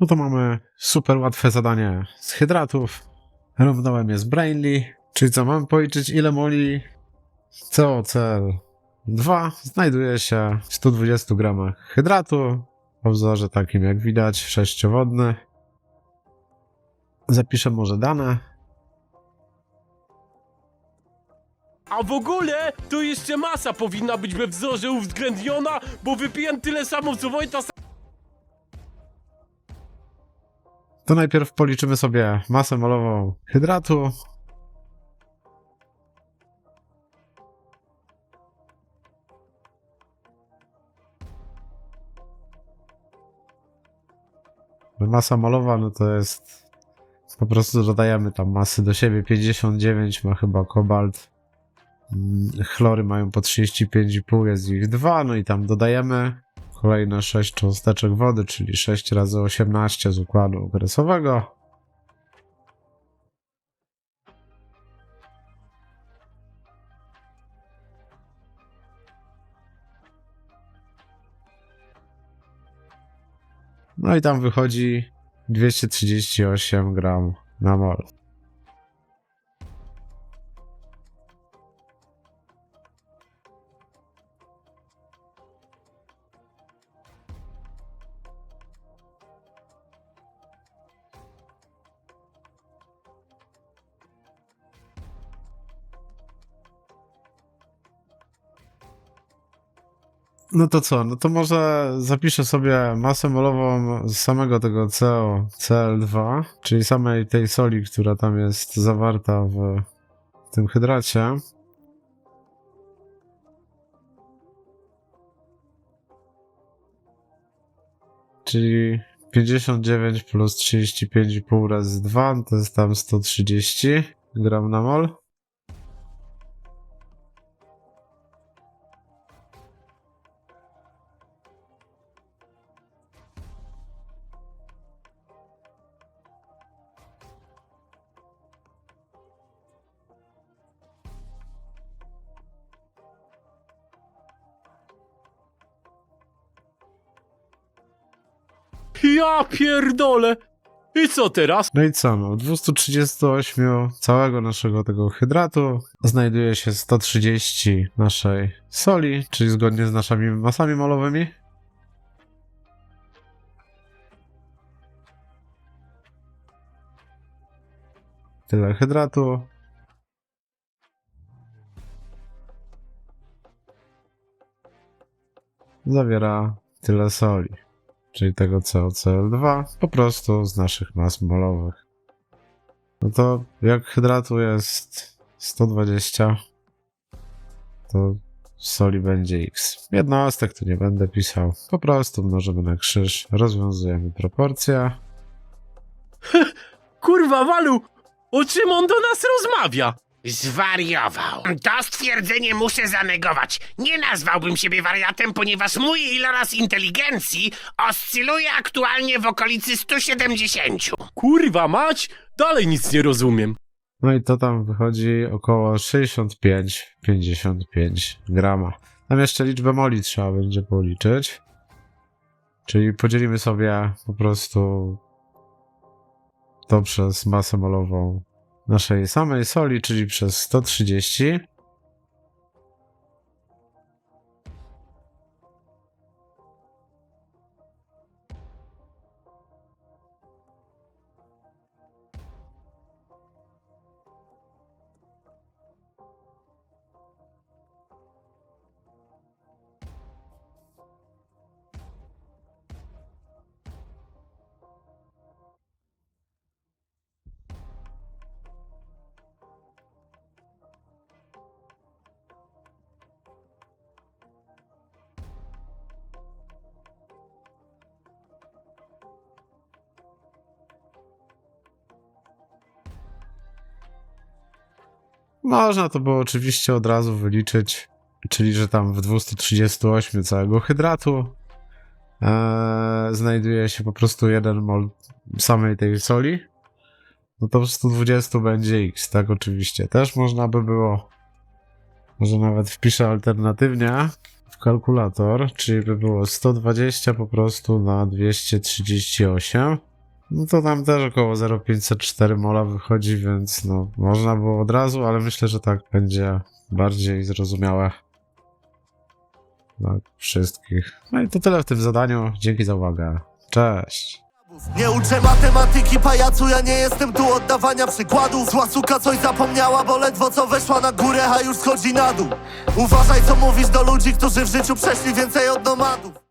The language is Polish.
No to mamy super łatwe zadanie z hydratów. Równałem jest Brainly, czyli co, mamy policzyć ile moli COCl 2 znajduje się w 120 gramach hydratu o wzorze takim jak widać, sześciowodny. Zapiszę może dane. A w ogóle to jeszcze masa powinna być we wzorze uwzględniona, bo wypiłem tyle samo co Wojta To najpierw policzymy sobie masę molową hydratu. Masa molowa, no to jest po prostu dodajemy tam masy do siebie. 59 ma chyba kobalt. Mm, Chlory mają po 35,5, jest ich dwa, no i tam dodajemy kolejne 6 cząsteczek wody, czyli 6 razy 18 z układu okresowego. No i tam wychodzi 238 gram na mol. No to co? No to może zapiszę sobie masę molową z samego tego CO, CL2, czyli samej tej soli, która tam jest zawarta w tym hydracie. Czyli 59 plus 35,5 razy 2 to jest tam 130 gram na mol. Ja pierdolę! I co teraz? No i co, no, w 238 całego naszego tego hydratu znajduje się 130 naszej soli, czyli zgodnie z naszymi masami molowymi. Tyle hydratu. Zawiera tyle soli czyli tego COCl2, po prostu z naszych mas molowych. No to jak hydratu jest 120, to soli będzie x. Jednostek tu nie będę pisał, po prostu mnożymy na krzyż, rozwiązujemy proporcje. Kurwa, Walu! O czym on do nas rozmawia? Zwariował. To stwierdzenie muszę zanegować. Nie nazwałbym siebie wariatem, ponieważ mój iloraz inteligencji oscyluje aktualnie w okolicy 170. Kurwa mać! Dalej nic nie rozumiem. No i to tam wychodzi około 65-55 grama. Tam jeszcze liczbę moli trzeba będzie policzyć. Czyli podzielimy sobie po prostu to przez masę molową naszej samej soli, czyli przez 130. Można to było oczywiście od razu wyliczyć, czyli że tam w 238 całego hydratu e, znajduje się po prostu jeden mol samej tej soli. No to w 120 będzie x, tak oczywiście. Też można by było, może nawet wpiszę alternatywnie, w kalkulator, czyli by było 120 po prostu na 238. No to nam też około 0,504 mola wychodzi, więc no można było od razu, ale myślę, że tak będzie bardziej zrozumiałe dla wszystkich. No i to tyle w tym zadaniu. Dzięki za uwagę. Cześć! Nie uczę matematyki, pajacu, ja nie jestem tu oddawania przykładów Zła suka coś zapomniała, bo ledwo co weszła na górę, a już schodzi na dół Uważaj co mówisz do ludzi, którzy w życiu przeszli więcej od nomadów